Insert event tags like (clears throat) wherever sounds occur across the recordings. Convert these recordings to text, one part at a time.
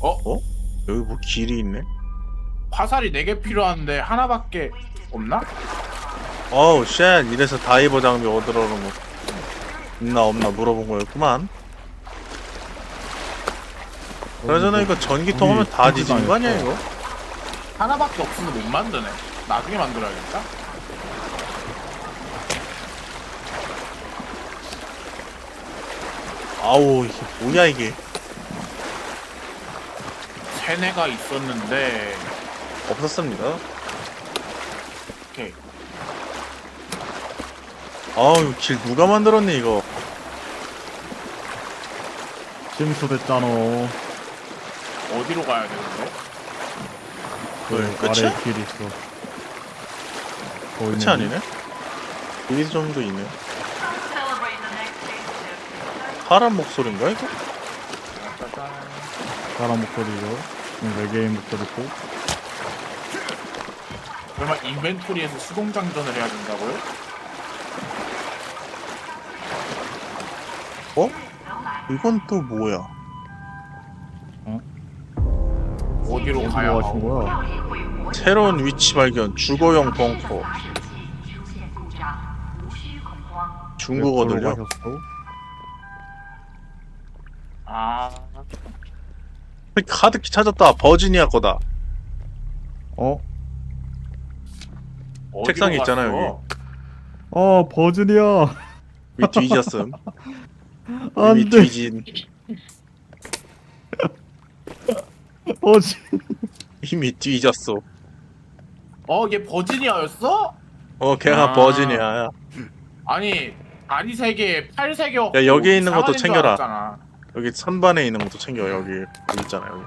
어? 여기 뭐 길이 있네? 화살이 4개 필요한데 하나밖에 없나? 어우 쉣 이래서 다이버 장비 얻으러 오는 거 있나 없나 물어본 거였구만 그러잖아 이거 전기통 하면 다 뒤지는 거 아니야 이거? 하나밖에 없어서 못 만드네. 나중에 만들어야겠다. 아우 이게 뭐야 이게 세네가 있었는데 없었습니다 오케이. 아우 이거 길 누가 만들었니 이거 심수 됐잖아. 어디로 가야 되는데? 그 아래 끝이야? 길 있어. 거기 끝이 있는 아니네? 이 정도 있네 파란 목소리인가 이거? 짜잔. 사람 목소리죠. 네, 외계인부터 듣고, 설마 인벤토리에서 수동장전을 해야 된다고요? 어? 이건 또 뭐야? 어? 어디로 가야 하고 하신 거야? 새로운 위치 발견. 주거용 벙커. 중국어 들려? 가셨어? 카드키 찾았다 버지니아 거다 어? 책상에 있잖아, 갔어? 여기. 어 버즈니아. 위 뒤졌음 안돼. 뒤진 (laughs) 버즈. 이미 뒤졌어 어, 얘 버지니아였어? 어 걔가 아. 버지니아야 아니, 다리 세 개, 팔세 개. 없고 야, 여기 있는 것도 챙겨라. 여기 선반에 있는 것도 챙겨 여기 여기 있잖아 여기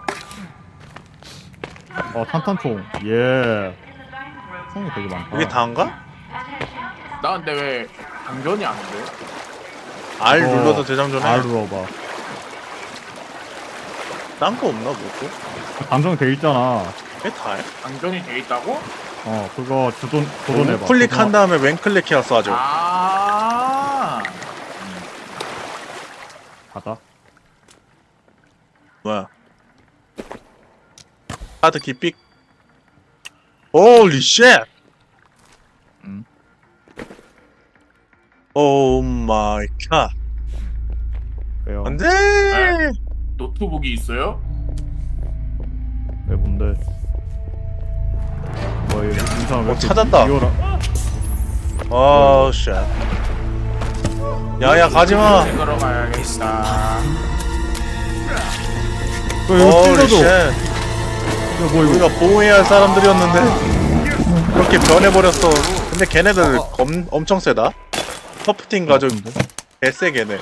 어 탄탄총. 예. 총이 되게 많다. 여기 다인가? 나 근데 왜 당전이 안 돼? R 어, 눌러서 대장전해 R 눌러봐. 딴 거 없나 뭐고? 감정 돼 있잖아. 그게 다야? 당전이 돼 있다고? 어 그거 주돈 도전해봐. 클릭한 다음에 왼클릭 해서 쏴줘 아, 가자. 뭐야 카드키 삑 홀리 쉣 음. 오 마이 갓 왜요? 안돼 네? 노트북이 있어요? 왜 뭔데? 뭐 이거 인상 왜 어, 이렇게 찾았다. 비교라- 아쉣 야야 가지마 찍으러 가야겠다. 이거 찔러줘? 쉣 이거 뭐 이거 우리가 보호해야 할 사람들이었는데 그렇게 변해버렸어 근데 걔네들 검, 엄청 세다 퍼프팅 가족 같은데? 개쎄 걔네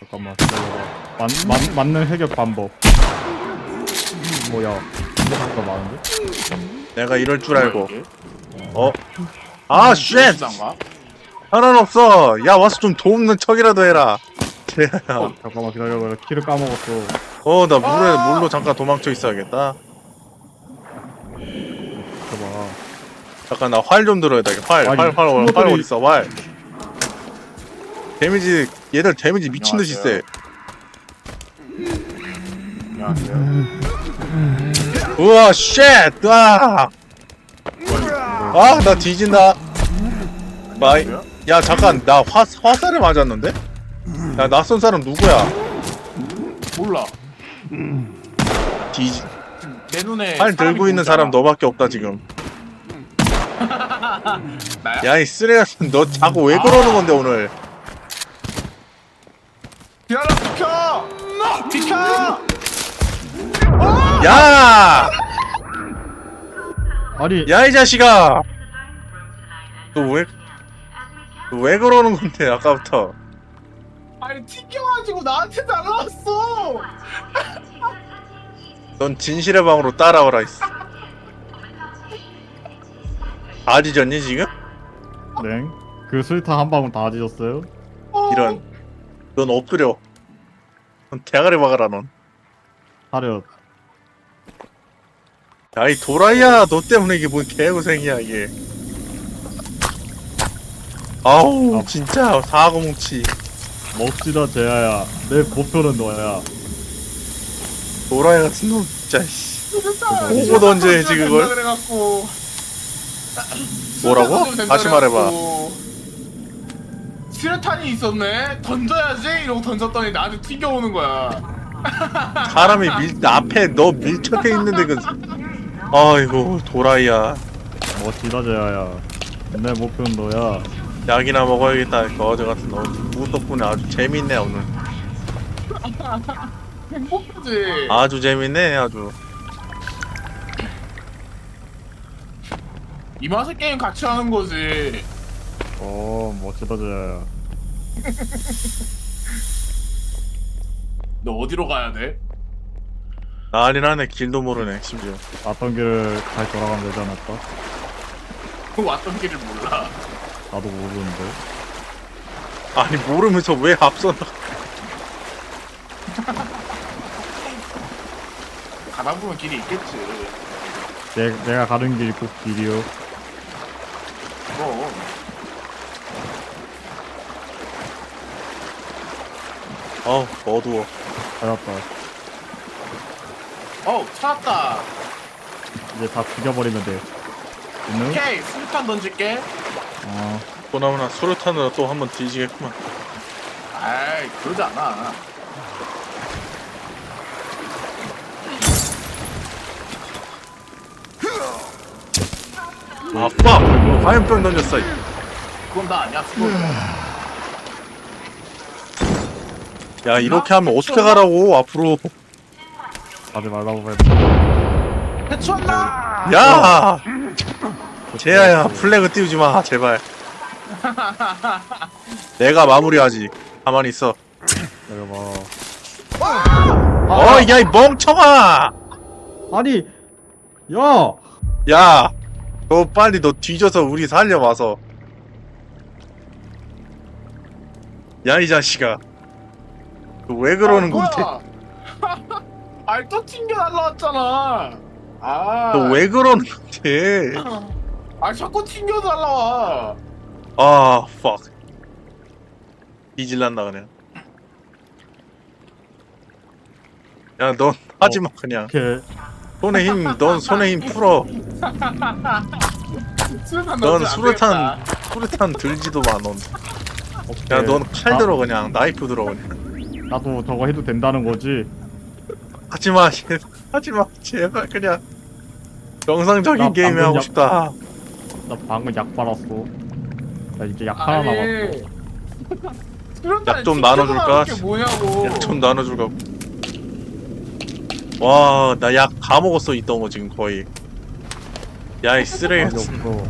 잠깐만 기다려봐. 맞, 맞, 맞는 해결 방법. 뭐야? 생각보다 많은데? 내가 이럴 줄 알고 이게? 어? 아 쉣! 하나는 없어 야 와서 좀 도움는 척이라도 해라 어, (laughs) 잠깐만 기다려봐. 키를 까먹었어. 어 나 물에 물로 잠깐 도망쳐 있어야겠다 봐봐. 잠깐 나 활 좀 들어야 돼. 활, 활, 활, 활, 활 친구들이- 어디 있어? 활. 데미지 얘들 데미지 미친 듯이 세. 우와, 쉣! 아, 아, 나 뒤진다. 마이? 야 잠깐, 나 화, 화살을 맞았는데? 야 낯선 사람 누구야? 몰라. 뒤지. 내 눈에 활 사람이 들고 있는. 사람 너밖에 없다 지금. 나야? 야이 쓰레기, (laughs) 너 자꾸 왜 그러는 건데 오늘? 기아라 비켜! 비켜! 야, 아니 야 이 자식아, 너 왜, 너 왜 그러는 건데 아까부터? 아니 튕겨가지고 나한테 날아왔어. (laughs) 넌 진실의 방으로 따라오라 있어. 다 뒤졌니 지금? 냉. 그 술탄 한 방울 다 뒤졌어요? 어. 이런. 넌 엎드려. 넌 대가리 박아라 넌. 하려. 야이 도라이야 너 때문에 이게 뭔 개고생이야 이게. 아우 아. 진짜 사고뭉치. 먹지다 제야야. 내 목표는 너야. 도라이 같은 놈 진짜 씨. 보고 던져야지, 그걸. 그래갖고 뭐라고? 다시 말해봐. 수류탄이 있었네 던져야지 이러고 던졌더니 나한테 튕겨오는 거야 (laughs) 사람이 밀 앞에 너 밀착해 있는데 그 아이고 도라이야 멋지다 재야야 내 목표는 너야 약이나 먹어야겠다 그 어제 같은 너 누구 덕분에 아주 재밌네 오늘. 행복하지. 아주 재밌네 아주. 이 맛에 게임 같이 하는 거지. 어 멋지다 재야야 (laughs) 너 어디로 가야 돼? 난리 나네 길도 모르네 심지어. 왔던 길을 다시 돌아가면 되지 않을까? 그 (laughs) 왔던 길을 몰라 나도 모르는데. 아니 모르면서 왜 앞서 나 가다 보면 길이 있겠지. 내, 내가 가는 길이 꼭 길이요. 그럼. 어우 어두워. 찾았다. 어 찾았다. 이제 다 죽여버리면 돼? 오케이 수류탄 던질게 어. 보나마나 수류탄으로 또한 번 뒤지겠구만. 아이 그러지 않아. 아빠! 화염병 던졌어. 그건 나 아니야 수고 야 이렇게 하면 어떻게 가라고 앞으로. 가지 말라고 했는데 해치웠나 야 제야야 플래그 띄우지 마 제발. (laughs) 내가 마무리하지. 가만히 있어. 내가 어야 이 멍청아! 아니 야! 야, 너 빨리 너 뒤져서 우리 살려와서. 야, 이 자식아. 너왜 그러는 건데? 아이 또 (laughs) 튕겨 날라왔잖아. 아. 너 왜 그러는 건데? (laughs) 아 자꾸 튕겨 날라와 아, fuck. 뒤질란다, 그냥. 야, 넌 하지 마, 그냥. 손에 힘, 넌 손에 힘 풀어. 수류탄 넌안 수류탄, 되겠다. 수류탄 들지도 마, 넌. 야, 넌칼 아, 들어, 그냥. 나이프 들어, 그냥. 나도 저거 해도 된다는 거지 하지 마, 제발. (laughs) 하지 마, 제발, 그냥. 정상적인 나 게임 하고 약- 싶다. 나 방금 약 빨았어 나 이제 약 하나 남았어 약좀 나눠줄까? 나오는 게 뭐냐고 야, 좀 나눠줄까? 와, 나 약 다 먹었어, 있던 거 지금 거의. 야, 이 쓰레기. 아니 없어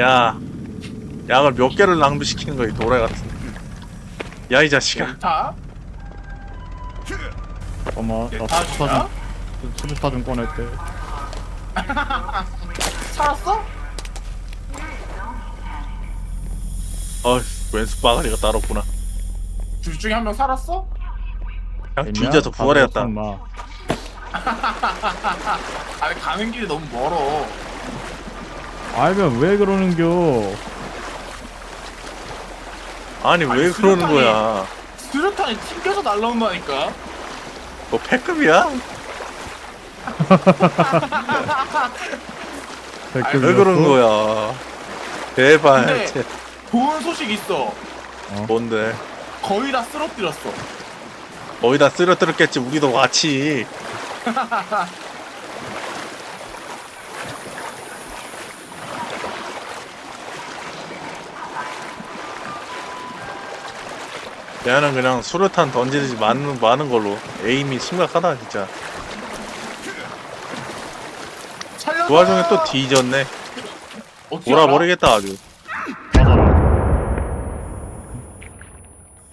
야, 약을 몇 개를 낭비시키는 거야, 이 도래 같은. 야, 이 자식아. 잠깐만 나 수류타 주야? 좀 수류타 좀 꺼낼게 살았어? 어, 왼수 빠가리가 따로 없구나. 둘 중에 한 명 살았어? 그냥 됐냐? 뒤져서 구하래였다. 다 먹었어, 아니 가는 길이 너무 멀어. 알면 왜 그러는겨 아니, 왜 아니, 그러는 수류탄이- 거야? 수류탄이 튕겨서 날라온다니까 너 패급이야? (laughs) (laughs) 왜 그러는 거야? 제발. 근데- 제, 좋은 소식 있어 뭔데? 거의 다 쓰러뜨렸어 거의 다 쓰러뜨렸겠지, 우리도 같이. (laughs) 얘는 그냥 수류탄 던지지 많은, 많은 걸로 에임이 심각하다 진짜 살려줘 그 와중에 또 뒤졌네? 돌아버리겠다 아주 맞아라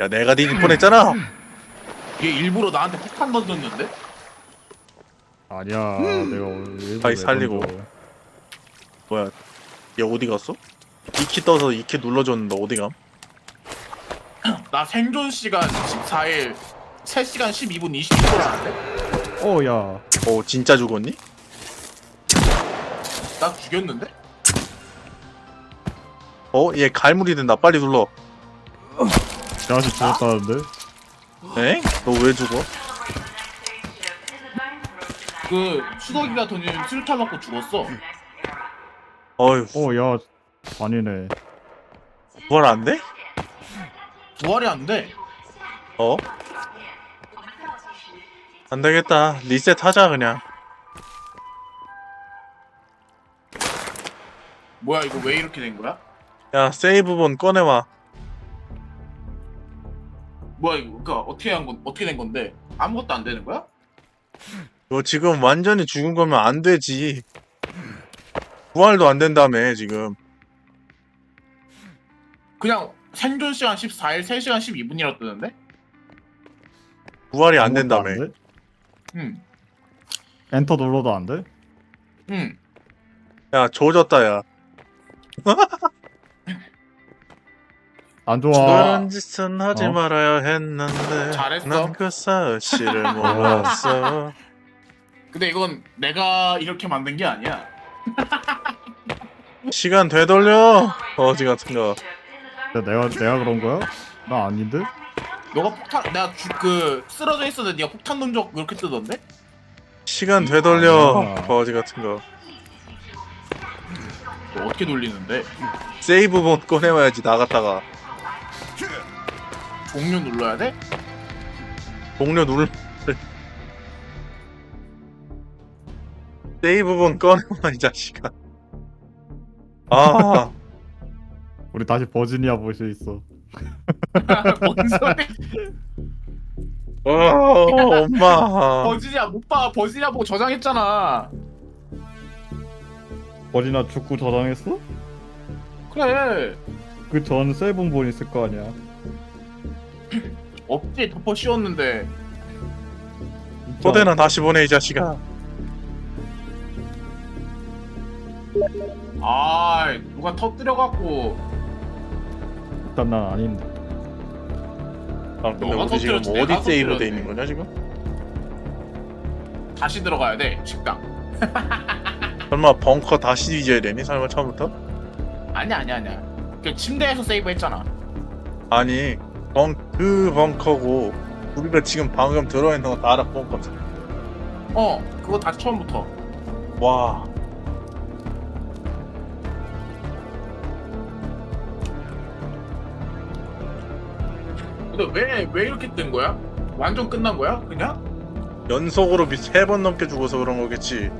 야 내가 뒤질 뻔했잖아 얘 일부러 나한테 폭탄 던졌는데? 아니야 내가 오늘 아이, 살리고. 뭐야 얘 어디 갔어? 이키 떠서 이키 눌러줬는데 어디 감? 나 생존 시간 14일 3시간 12분 22초라는데? 어 야 어 진짜 죽었니? 나 죽였는데? 어? 얘 갈무리 된다 빨리 눌러 자식 죽었다는데 에? 너 왜 죽어? 그 수덕이가 던진 술타 맞고 죽었어. 어휴 어 야 아니네 부활 안 돼? 부활이 안 돼. 어? 안 되겠다 리셋 하자 그냥 뭐야 이거 왜 이렇게 된 거야? 야 세이브본 꺼내와 뭐야 이거 그니까 어떻게 한 건 어떻게 된 건데 아무것도 안 되는 거야? 너 지금 완전히 죽은 거면 안 되지 부활도 안 된다며 지금 그냥 생존 시간 14일 3시간 12분이라 뜨는데? 부활이 안 아무것도 된다며 돼? 응. 엔터 눌러도 안 돼? 응. 야 조졌다 야 (laughs) 안 좋아 그런 짓은 하지 어? 말아야 했는데 잘했어. 난 그 사실을 (laughs) 몰랐어 근데 이건 내가 이렇게 만든 게 아니야. (laughs) 시간 되돌려 어지 같은 거 야, 내가 내가 그런 거야? 나 아닌데? 너가 폭탄 내가 주, 그 쓰러져 있었는데 네가 폭탄 던적 그렇게 뜨던데? 시간 되돌려 아니야. 거지 같은 거 너 어떻게 돌리는데? 세이브본 꺼내와야지 나갔다가 종료 눌러야 돼? 동료 눌 세이브본 꺼내와 이 자식아 아 우리 다시 버지니아 볼 수 있어 (laughs) 뭔 소리? 어, 엄마 버지니아 못 봐. 버지니아 보고 저장했잖아. 버지니아 축구 저장했어? 그래. 그 전 세븐본 있을 거 아니야 (clears throat) 없지 덮어 씌웠는데. 초대는 다시 보내 이 자식아 아 누가 터뜨려 갖고 일단 난 아닌데 아 근데 너가 우리 지금 터뜨렸지, 어디 세이브 돼 터뜨렸네. 있는 거냐 지금? 다시 들어가야 돼 식당. (laughs) 설마 벙커 다시 뒤져야 되니? 설마 처음부터? 아니야 아니야 아니야. 그 침대에서 세이브했잖아. 아니 벙, 그 벙커고 우리가 지금 방금 들어있는 건 다른 벙커 어 그거 다시 처음부터. 와 근데 왜 왜 이렇게 뜬 거야? 완전 끝난 거야? 그냥? 연속으로 세 번 넘게 죽어서 그런 거겠지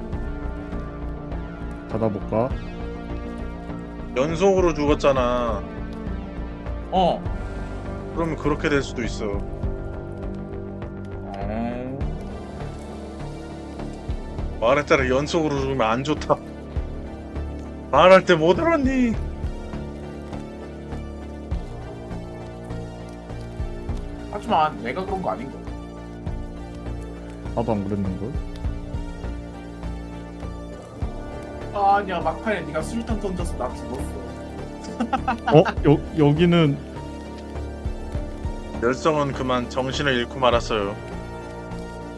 찾아볼까? 연속으로 죽었잖아 어. 그러면 그렇게 될 수도 있어 어. 말했잖아 연속으로 죽으면 안 좋다 말할 때못 들었니? 하지만 내가 그런 거 아닌 거야. 나도 안 그랬는걸? 아니야 막판에 네가 술탄 던져서 나 죽었어. 어? 여, 여기는 열성은 그만 정신을 잃고 말았어요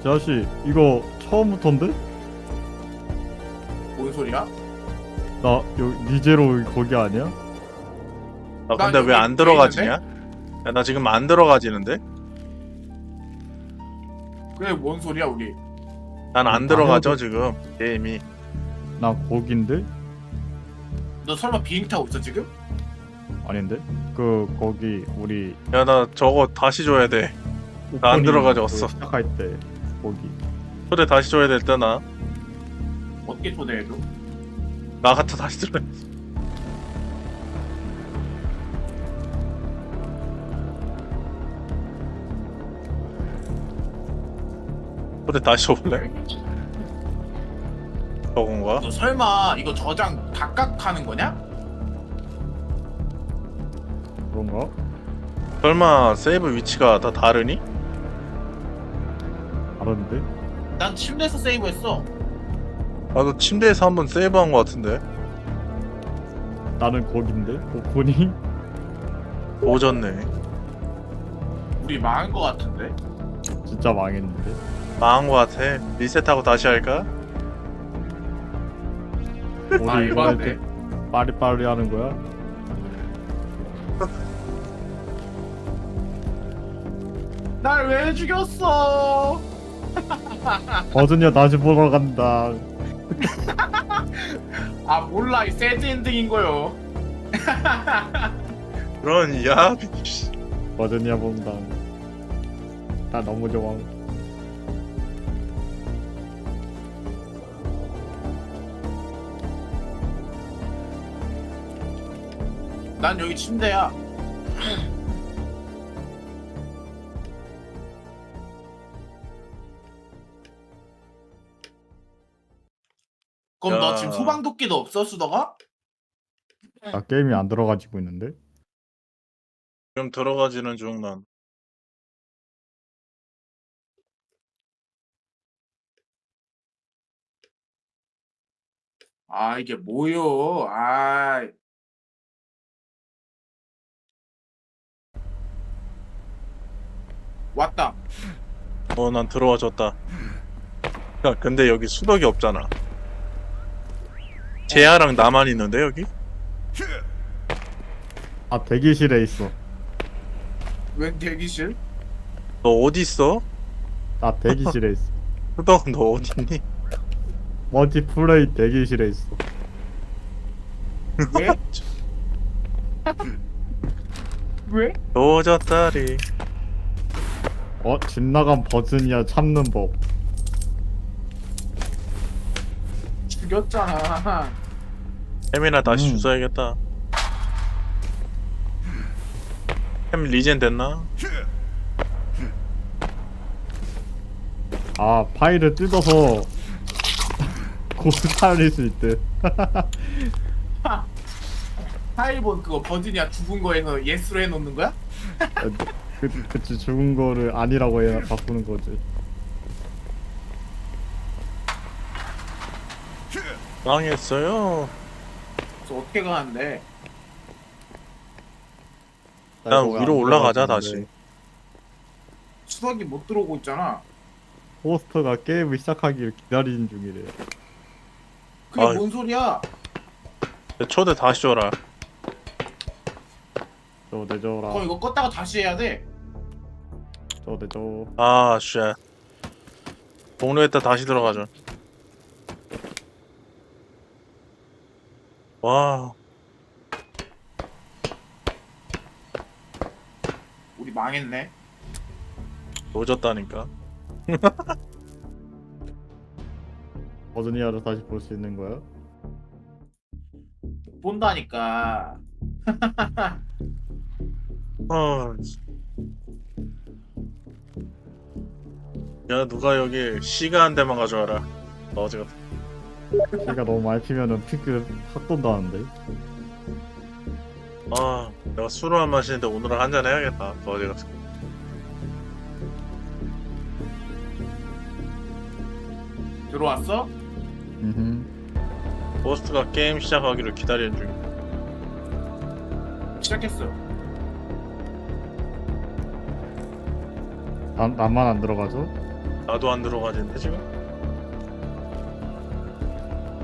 자씨 이거 처음부터인데? 뭔 소리야? 나 여, 니제로 거기 아니야? 아나 근데 여기 왜안돼 들어가지냐? 야, 나 지금 안 들어가지는데? 그게 뭔 소리야 우리? 난안 음, 들어가죠 지금 게임이 나 거긴데? 너 설마 비행 타고 있어 지금? 아닌데? 그 거기 우리 야 나 저거 다시 줘야 돼 나 안 오프닝 들어가졌어. 그 시작할 때 거기 초대 다시 줘야 될 때나 어떻게 초대해줘? 나 같아 다시 들어 초대 다시 줘볼래? (laughs) 저건가? 너 설마 이거 저장 각각 하는 거냐? 그런가? 설마 세이브 위치가 다 다르니? 다른데? 난 침대에서 세이브했어. 나도 침대에서 한번 세이브한 것 같은데 나는 거긴데? 오프닝? (laughs) 오졌네 우리 망한 거 같은데? 진짜 망했는데? 망한 것 같아 리셋하고 다시 할까? 우리 아 이거 할 이번에 때 빠리빠리 하는 거야? 날 왜 죽였어? (laughs) 버즈니아 다시 보러 간다. (laughs) 아 몰라 이 새드 엔딩인 거요 그런 야 버즈니아 본다. 나 너무 좋아. 난 여기 침대야 그럼 너 야. 지금 소방도끼도 없어 수더가? 나 게임이 안 들어가지고 있는데. 지금 들어가지는 중 난. 아 이게 뭐요 아 왔다 어 난 들어와줬다. 야 근데 여기 수덕이 없잖아. 제아랑 나만 있는데 여기? 아 대기실에 있어. 웬 대기실? 너 어디 있어? 나 대기실에 있어. (laughs) 수덕 너 어디 있니? 멀티플레이 대기실에 있어. 왜? (laughs) 왜? 노졌다리. 어? 집 나간 버즈니아 참는 법. 죽였잖아 햄이나 다시 음. 주워야겠다. 햄 리젠 됐나? 아 파일을 뜯어서 (laughs) 고스 살릴 수 있대. (laughs) 하일본 그거 버지니아 죽은 거에서 예스로 해놓는 거야? 그, 그치 죽은 거를 아니라고 해 바꾸는 거지. 망했어요. 그래서 어떻게 가는데 일단 왜안 위로 올라가자. 다시. 수석이 못 들어오고 있잖아 포스터가 게임을 시작하기를 기다리는 중이래. 그게 아이. 뭔 소리야 초대 다시 줘라. 저 내줘라. 어 이거 껐다가 다시 해야 돼 저 내줘. 아, 쉣. 동료했다 다시 들어가자. 와, 우리 망했네 노졌다니까. (laughs) 버즈니아를 다시 볼 수 있는 거야? 못 본다니까 (laughs) 어. 야, 누가 여기 시가 한 대만 가져와라. 너 어제 같은. 걔가 너무 많이 피면은 핑크 확 돈다는데. 아, 내가 술을 안 마시는데 오늘은 한 잔 해야겠다. 너 어제 같은. 들어왔어? 음. 포스트가 게임 시작하기를 기다리는 중. 시작했어 나 나만 안 들어가죠? 나도 안 들어가지는데 지금?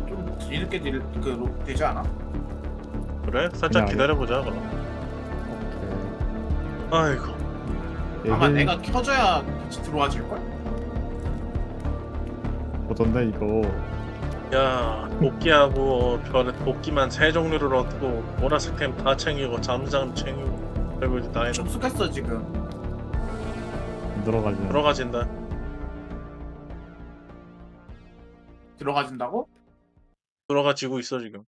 좀 뒤늦게 될, 그, 로- 되지 않아? 그래? 살짝 그냥 기다려보자 그럼. 아이고. 오케이. 아마 얘기- 내가 켜줘야 같이 들어와질걸? 보던데 이거 야 도끼하고 별에 도끼만 세 종류를 얻고 보라색 템 다 챙기고 잠수장 챙기고 별거 다 해서 접속했어 지금 안 들어가지. 들어가진다 들어가진다고? 들어가지고 있어 지금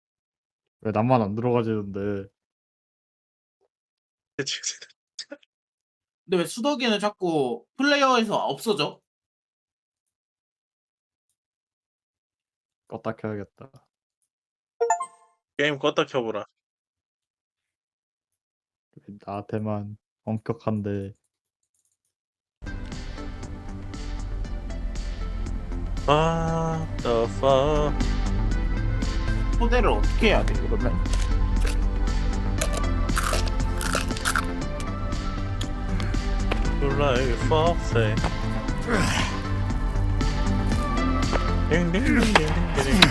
왜 나만 안 들어가지는데? (laughs) 근데 왜 수덕이는 자꾸 플레이어에서 없어져? 껐다 켜야겠다. 게임 껐다 켜보라 왜 나한테만 엄격한데. 아, the fuck 초대를 어떻게 해야 돼 그러면? you like foxy 딩딩딩딩딩딩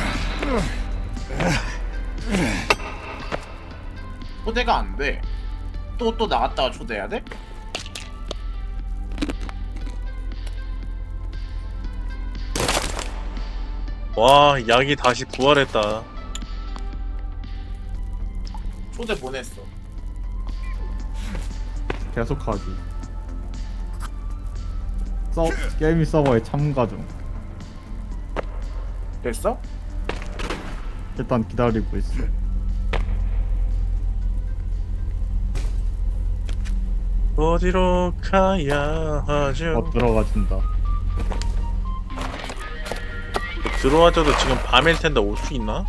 초대가 안 돼. 또 또 나갔다가 초대해야 돼? 와 약이 다시 부활했다 초대 보냈어. 계속하기. 서 게임 서버에 참가 중. 됐어? 일단 기다리고 있어. 어디로 가야 하죠 어 들어가진다. 들어와줘도 지금 밤일 텐데 올 수 있나?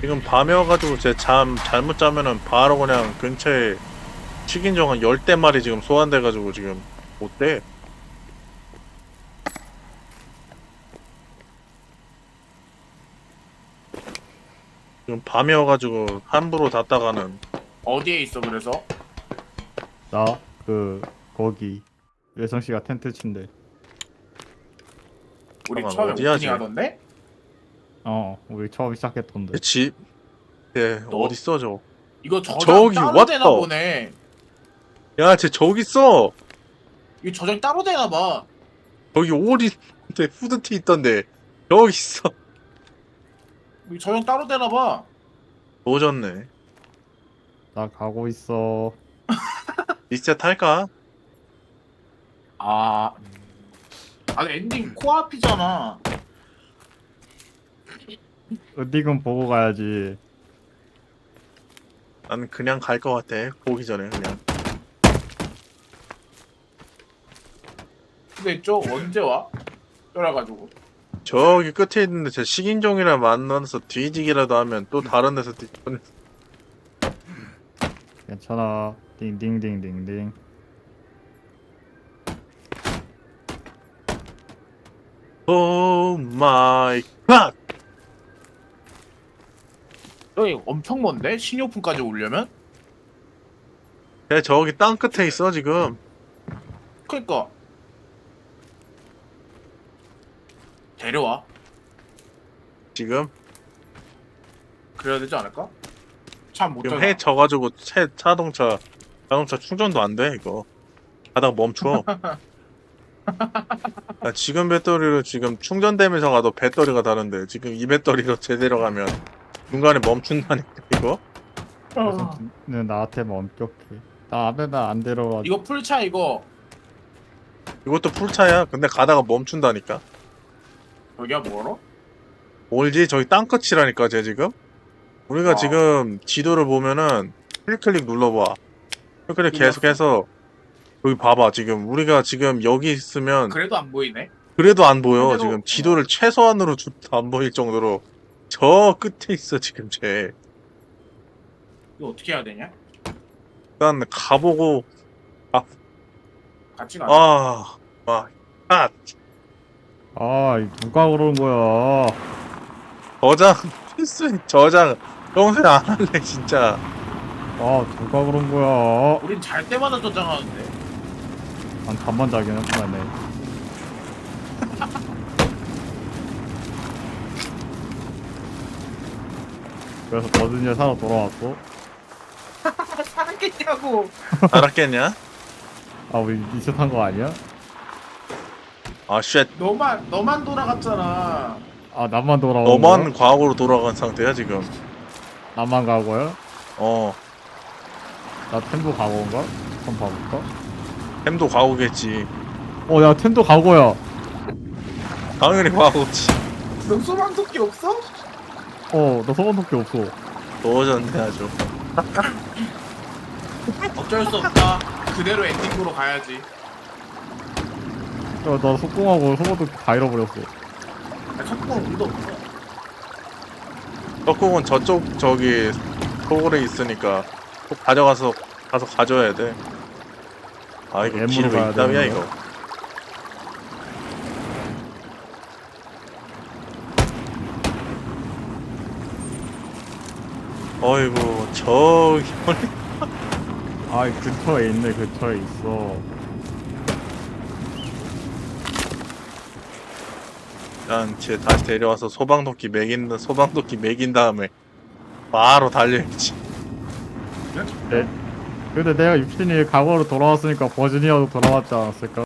지금 밤이어가지고 제 잠 잘못 자면은 바로 그냥 근처에 식인종 한 열대 마리 지금 소환돼가지고 지금 못 돼. 지금 밤이어가지고 함부로 닫다가는 어디에 있어 그래서? 나 그 거기 예성 씨가 텐트 친데. 우리 잠깐만, 처음에 어디야, 오프닝 지금? 하던데? 어 우리 처음 시작했던데. 내 집. 예, 너? 어디 있어 저? 이거 저장 저기, 따로 what 되나 보네. 야, 쟤 저기 있어. 이거 저장 따로 되나 봐. 저기 오리 데 후드티 있던데 여기 있어 이거 저장 따로 되나 봐. 노졌네 나 가고 있어. (laughs) 진짜 탈까? 아, 아 엔딩 코앞이잖아. 어디금 보고 가야지. 나는 그냥 갈 것 같아 보기 전에 그냥 근데 저 언제 와? 쫄아가지고. 저기 끝에 있는데 제 식인종이랑 만나서 뒤지기라도 하면 또 다른 데서 뒤 괜찮아. 딩딩딩딩딩. 오 마이 갓 여기 엄청 먼데? 신용품까지 오려면? 쟤 저기 땅 끝에 있어 지금 그니까. 데려와. 지금 그래야 되지 않을까? 참못 지금. 해 져가지고 새 자동차 자동차 충전도 안 돼 이거 가다가 멈춰 (laughs) 나 지금 배터리로 지금 충전되면서 가도 배터리가 다른데 지금 이 배터리로 제대로 가면 중간에 멈춘다니까 이거? 예성씨는 나한테만 엄격해. 나 아베나 안 데려와. 이거 풀차 이거. 이것도 풀차야? 근데 가다가 멈춘다니까? 여기야 뭐로? 뭘지? 저기 땅끝이라니까 쟤 지금? 우리가 아. 지금 지도를 보면은 클릭클릭 눌러봐. 클릭클릭 계속해서 여기 봐봐 지금 우리가 지금 여기 있으면 그래도 안 보이네. 그래도 안 보여 그대로- 지금 지도를 최소한으로 줘도 안 보일 정도로 저 끝에 있어 지금 쟤 이거 어떻게 해야 되냐? 일단 가보고 같이 가. 아, 아, 아, 아 이 누가 그러는 거야. 저장 필수 저장 평소에 안 할래 진짜 아 누가 그런 거야. 우린 잘 때마다 저장하는데. 난 잠만 자긴 했구나네. 그래서 버즈니아 사러 돌아왔고 (laughs) 살았겠냐고. 알았겠냐? 아 우리 미션 한거 아니야? 아 쉣 너만 너만 돌아갔잖아. 아 나만 돌아온 너만 거야? 과거로 돌아간 상태야 지금 나만 가고요? 어 나 템도 가고인가? 한번 봐볼까? 햄도 과거겠지 어야 템도 가고야 당연히 과거지 너 소방 토끼 없어? 어 나 소방 토끼 없어 넣어졌네 아주 (laughs) 어쩔 수 없다. 그대로 엔딩으로 가야지. 야 나 속공하고 소방 토끼 다 잃어버렸어 아, 첫번 우리도 없어. 떡국은 저쪽 저기 소굴에 있으니까 꼭 가져가서 가서 가져야 돼. 아 이거 M으로 길왜 가야 있다미야 되는 이거. 어이구 저기 아 근처에 있네 근처에 있어 일단 쟤 다시 데려와서 소방도끼 매긴 소방도끼 매긴 다음에 바로 달려야지. 네. 근데 내가 육신이 과거로 돌아왔으니까 버지니아도 돌아왔지 않았을까?